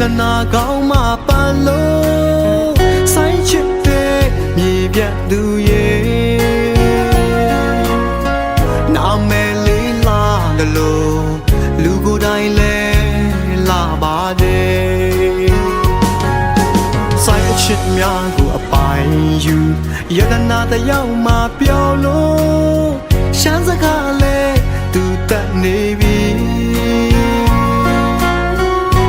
တနာကောင်းမှပန်လို့ဆိုင်ချစ်တဲ့မြေပြတ်သူရဲ့နာမည်လေးလာတယ်လို့လူကိုယ်တိုင်လဲလာပါတယ်ဆိုင်အချစ်များကိုအပိုင်ယူယတနာတယောက်မှပြောလို့ရှမ်းစကားလဲသူတက်နေပြီ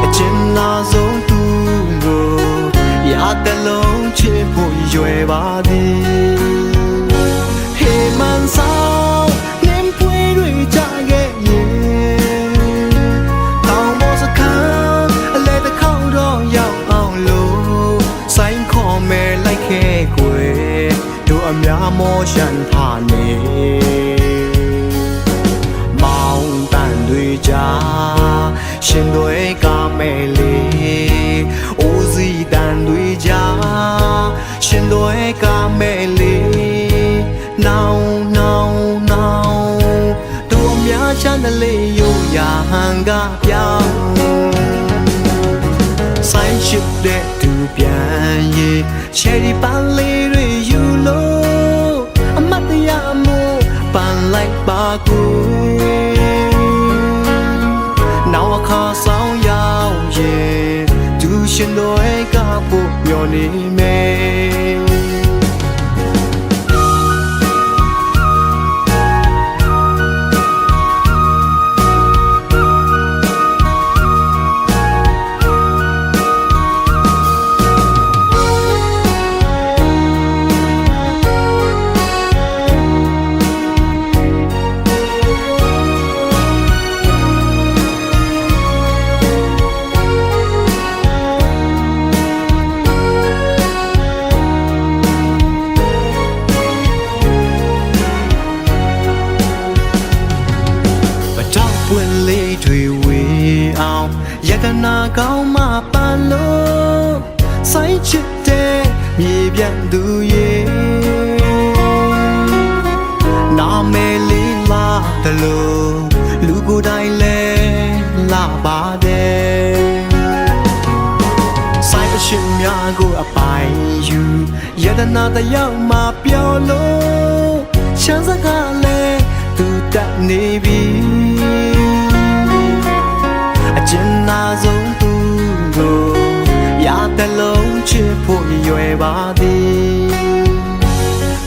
အကျဉ်းလာဆုံးသူကိုရတဲ့လုံးချစ်ဖို့ရွယ်ပါသည်ဟေမန်ဆောင်နင်းပွေတွေကြခဲ့ရင်တောင်ပေါ်စခန်းအလဲတစ်ခေါက်တော့ရောက်အောင်လို့ဆိုင်ခေါ်မဲလိုက်ခဲ့ကွယ်တို့အများမောရှန်ထားနေ ရှင်တွေကမဲလေးနောင်နောင်နောင်တို့အများချမ်းတလေးယူရာဟန်ကပြောင်းဆိုင်ရှိတဲ့သူပြန်ရေးချယ်ရီပန်းလေးတွေယူလို့အမတ်တရားမို့ပန်လိုက်ပါကူနောက်အခါဆောင်ရောက်ရဲ့သူရှင်တွေကပို့မျောနေမယ် နာကောင်းမှပန်လို့ဆိုင်ချစ်တဲ့မြေပြတ်သူရဲ့နာမည်လေးလာတယ်လို့လူကိုယ်တိုင်လဲလာပါတယ်ဆိုင်အရှင်များကိုအပိုင်ယူယတနာတယောက်မှပြောလို့ချမ်းစကားလဲသူတက်နေပြီ ရွယ်ပါသည်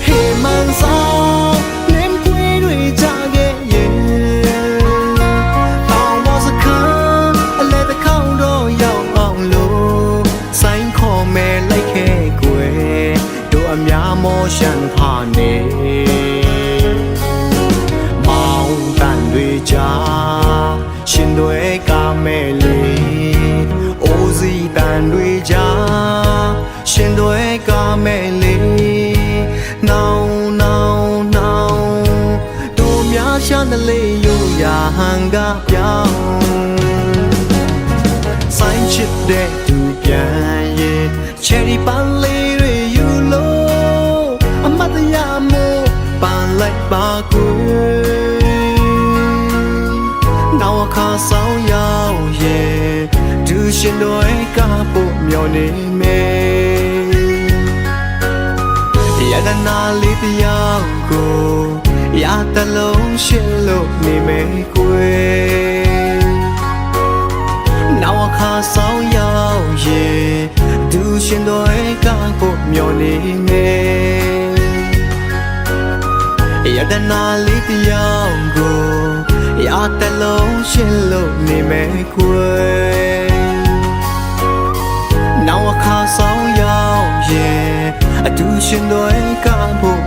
ဟေမန်ဆောင်နင်းပွေတွေကြခဲ့ရဲ့တောင်ပေါ်စခန်းအလဲတစ်ခေါက်တော့ရောက်အောင်လို့ဆိုင်ခေါ်မဲလိုက်ခဲ့ကွယ်တို့အများမောရှန်ဖာ န်ကပြောင်းဆိုင်ချစ်တဲ့သူပြန်ရဲ့ချယ်ရီပန်းလေးတွေယူလို့အမတ်တရားမို့ပန်လိုက်ပါကွယ်နောက်အခါဆောင်ရောက်ရဲ့သူရှင်တွေကပို့မျောနေမယ်ရတနာလေးတရားကို ရတလုံးရှင်လို့နေမယ်ကွယ်နောက်အခါဆောင်ရောက်ရဲ့သူရှင်တွေကကိုမျောနေမယ်ရတနာလေးတရားကိုရတလုံးရှင်လို့နေမယ်ကွယ်နောက်အခါဆောင်ရောက်ရဲ့အတူရှင်တွေကကိုမျောနေမယ်